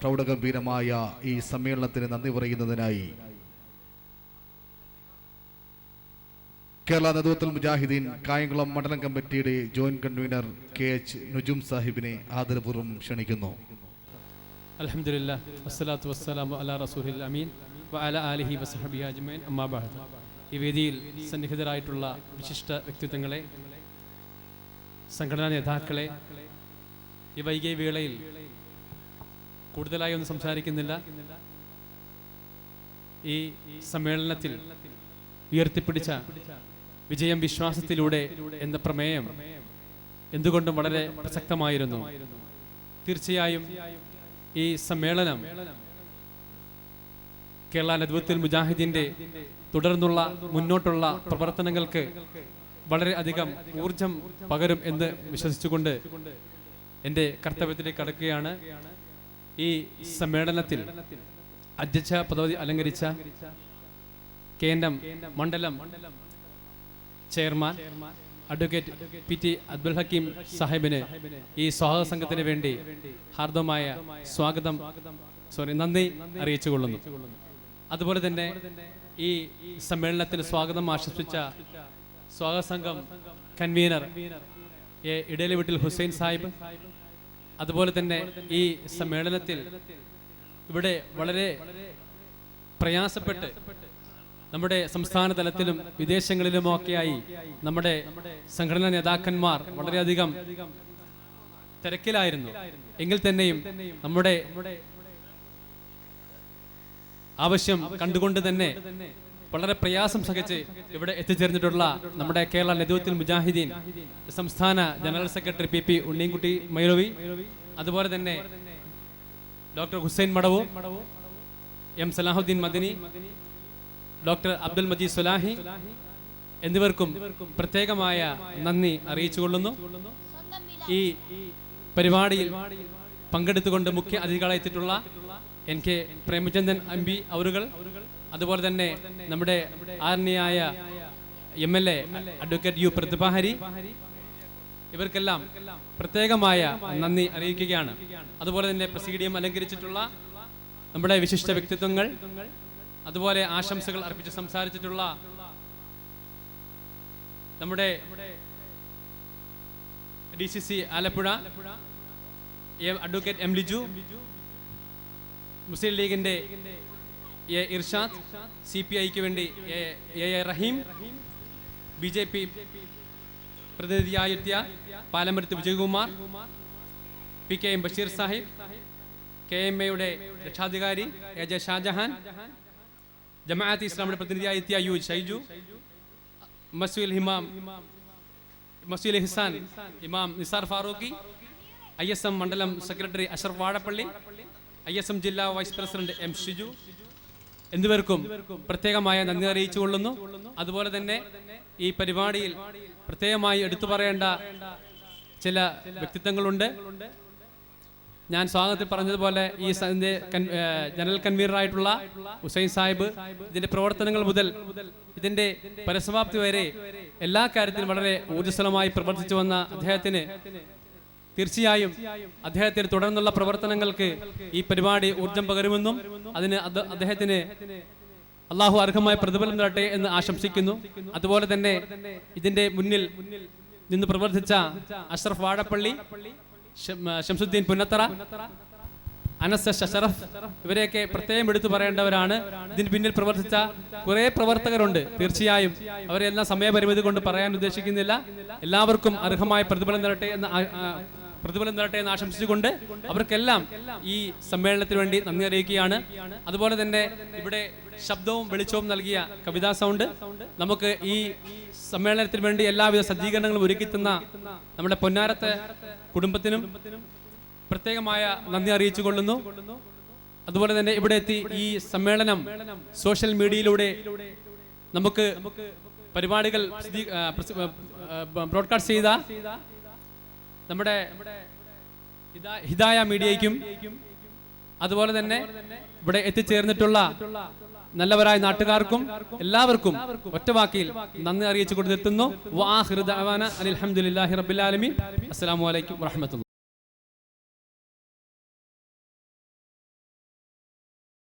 പ്രൗഢഗംഭീരമായ ഈ സമ്മേളനത്തിന് നന്ദി പറയുന്നതിനായി. കേരള നേതൃത്വത്തിൽ മുജാഹിദീൻ കായംകുളം മണ്ഡലം കമ്മിറ്റിയുടെ joint convener K H Nujum സാഹിബിനെ ആദരപൂർവം ക്ഷണിക്കുന്നു. വസ്സലാത്തു അമീൻ ഈ വേദിയിൽ സന്നിഹിതരായിട്ടുള്ള വിശിഷ്ട വ്യക്തിത്വങ്ങളെ സംഘടനാ നേതാക്കളെ ഈ വൈകിയ വേളയിൽ കൂടുതലായി ഒന്നും സംസാരിക്കുന്നില്ല. ഈ സമ്മേളനത്തിൽ ഉയർത്തിപ്പിടിച്ച വിജയം വിശ്വാസത്തിലൂടെ എന്ന പ്രമേയം എന്തുകൊണ്ടും വളരെ പ്രസക്തമായിരുന്നു. തീർച്ചയായും ഈ സമ്മേളനം കേരള നദ്വത്തുൽ മുജാഹിദിന്റെ തുടർന്നുള്ള മുന്നോട്ടുള്ള പ്രവർത്തനങ്ങൾക്ക് വളരെ അധികം ഊർജം പകരും എന്ന് വിശ്വസിച്ചുകൊണ്ട് എന്റെ കർത്തവ്യത്തിലേക്ക് കടക്കുകയാണ്. ഈ സമ്മേളനത്തിൽ അധ്യക്ഷ പദവി അലങ്കരിച്ച കേന്ദ്രം മണ്ഡലം chairman advocate P T Abdul Hakeem സാഹിബിന് ഈ സ്വാഗത സംഘത്തിന് വേണ്ടി ഹാർദമായ സ്വാഗതം സോറി നന്ദി അറിയിച്ചു കൊള്ളുന്നു അതുപോലെ തന്നെ ഈ സമ്മേളനത്തിന് സ്വാഗതം ആശംസിച്ച സ്വാഗത സംഘം കൺവീനർ എ ഇടയിലെ വീട്ടിൽ ഹുസൈൻ സാഹിബ് അതുപോലെ തന്നെ ഈ സമ്മേളനത്തിൽ ഇവിടെ വളരെ പ്രയാസപ്പെട്ട് നമ്മുടെ സംസ്ഥാന തലത്തിലും വിദേശങ്ങളിലുമൊക്കെയായി നമ്മുടെ സംഘടനാ നേതാക്കന്മാർ വളരെയധികം തിരക്കിലായിരുന്നു. എങ്കിൽ തന്നെയും നമ്മുടെ ആവശ്യം കണ്ടുകൊണ്ട് തന്നെ വളരെ പ്രയാസം സഹിച്ച് ഇവിടെ എത്തിച്ചേർന്നിട്ടുള്ള നമ്മുടെ കേരള നേതൃത്വത്തിൽ മുജാഹിദീൻ സംസ്ഥാന general secretary P P Unninkutty Maulavi അതുപോലെ തന്നെ doctor Hussain Madavoor M Salahuddin Madani doctor Abdul Majeed Swalahi എന്നിവർക്കും പ്രത്യേകമായ നന്ദി അറിയിച്ചുകൊള്ളുന്നു. ഈ പരിപാടിയിൽ പങ്കെടുത്തുകൊണ്ട് മുഖ്യ അതിഥികളായെത്തിയിട്ടുള്ള N K Premachandran M P അവറുകൾ അതുപോലെ തന്നെ നമ്മുടെ ആർണിയായ M L A advocate U Prathibha Hari. ഇവർക്കെല്ലാം പ്രത്യേകമായ നന്ദി അറിയിക്കുകയാണ്. അതുപോലെ തന്നെ പ്രസീഡിയം അലങ്കരിച്ചിട്ടുള്ള നമ്മുടെ വിശിഷ്ട വ്യക്തിത്വങ്ങൾ അതുപോലെ ആശംസകൾ അർപ്പിച്ച് സംസാരിച്ചിട്ടുള്ള നമ്മുടെ D C C Alappuzha advocate M Liju Muslim ലീഗിന്റെ എ ഇർഷാദ് സി പി ഐക്ക് വേണ്ടി A A Rahim B J P പ്രതിനിധിയായെത്തിയ Palamarath Vijayakumar P K M Basheer Sahib K M എയുടെ രക്ഷാധികാരി എ ജെ ഷാജഹാൻ ജമാഅത്ത് ഇസ്ലാമിയുടെ പ്രതിനിധിയായി എത്തിയ യു ഷൈജു മസൂൽ ഹിമാം മസൂൽ Hisan Imam Nisar Farooqi I S M മണ്ഡലം secretary Ashar Vazhappally I S M ജില്ലാ വൈസ് പ്രസിഡന്റ് എം ഷിജു എന്നിവർക്കും പ്രത്യേകമായ നന്ദി അറിയിച്ചു കൊള്ളുന്നു. അതുപോലെ തന്നെ ഈ പരിപാടിയിൽ പ്രത്യേകമായി എടുത്തു പറയേണ്ട ചില വ്യക്തിത്വങ്ങളുണ്ട്. ഞാൻ സ്വാഗതത്തിൽ പറഞ്ഞതുപോലെ ഈ ജനറൽ കൺവീനറായിട്ടുള്ള ഹുസൈൻ സാഹിബ് ഇതിന്റെ പ്രവർത്തനങ്ങൾ മുതൽ ഇതിന്റെ പരസമാപ്തി വരെ എല്ലാ കാര്യത്തിലും വളരെ ഊർജസ്വലമായി പ്രവർത്തിച്ചു വന്ന അദ്ദേഹത്തിന് തീർച്ചയായും അദ്ദേഹത്തിന് തുടർന്നുള്ള പ്രവർത്തനങ്ങൾക്ക് ഈ പരിപാടി ഊർജം പകരുമെന്നും അതിന് അത് അദ്ദേഹത്തിന് അള്ളാഹു അർഹമായ പ്രതിഫലം തരട്ടെ എന്ന് ആശംസിക്കുന്നു. അതുപോലെ തന്നെ ഇതിന്റെ മുന്നിൽ നിന്ന് പ്രവർത്തിച്ച അഷ്റഫ് വാഴപ്പള്ളി ഷംസുദ്ദീൻ പുന്നത്തറ അനസ് ഷറഫ് ഇവരെയൊക്കെ പ്രത്യേകം എടുത്തു പറയേണ്ടവരാണ്. ഇതിന് പിന്നിൽ പ്രവർത്തിച്ച കുറെ പ്രവർത്തകരുണ്ട്. തീർച്ചയായും അവരെല്ലാം സമയപരിമിതി കൊണ്ട് പറയാൻ ഉദ്ദേശിക്കുന്നില്ല. എല്ലാവർക്കും അർഹമായ പ്രതിഫലം തരട്ടെ എന്ന് പ്രതിഫലം തരട്ടെ എന്ന് ആശംസിച്ചുകൊണ്ട് അവർക്കെല്ലാം ഈ സമ്മേളനത്തിന് വേണ്ടി നന്ദി അറിയിക്കുകയാണ്. അതുപോലെ തന്നെ ഇവിടെ ശബ്ദവും വെളിച്ചവും നൽകിയ കവിതാ സൗണ്ട്. നമുക്ക് ഈ സമ്മേളനത്തിന് വേണ്ടി എല്ലാവിധ സജ്ജീകരണങ്ങളും ഒരുക്കി തന്ന നമ്മുടെ പൊന്നാരത്തെ കുടുംബത്തിനും പ്രത്യേകമായ നന്ദി അറിയിച്ചു കൊള്ളുന്നു അതുപോലെ തന്നെ ഇവിടെ എത്തി ഈ സമ്മേളനം സോഷ്യൽ മീഡിയയിലൂടെ നമുക്ക് പരിപാടികൾ ബ്രോഡ്കാസ്റ്റ് ചെയ്ത നമ്മുടെ ഹിതായ മീഡിയയ്ക്കും അതുപോലെ തന്നെ ഇവിടെ എത്തിച്ചേർന്നിട്ടുള്ള നല്ലവരായ നാട്ടുകാർക്കും എല്ലാവർക്കും ഒറ്റവാക്കിയിൽ നന്ദി അറിയിച്ചു അനിൽ ഹംദുലില്ലാഹി റബ്ബിൽ ആലമീൻ. അസ്സലാമു അലൈക്കും വറഹ്മത്തുള്ളാഹി.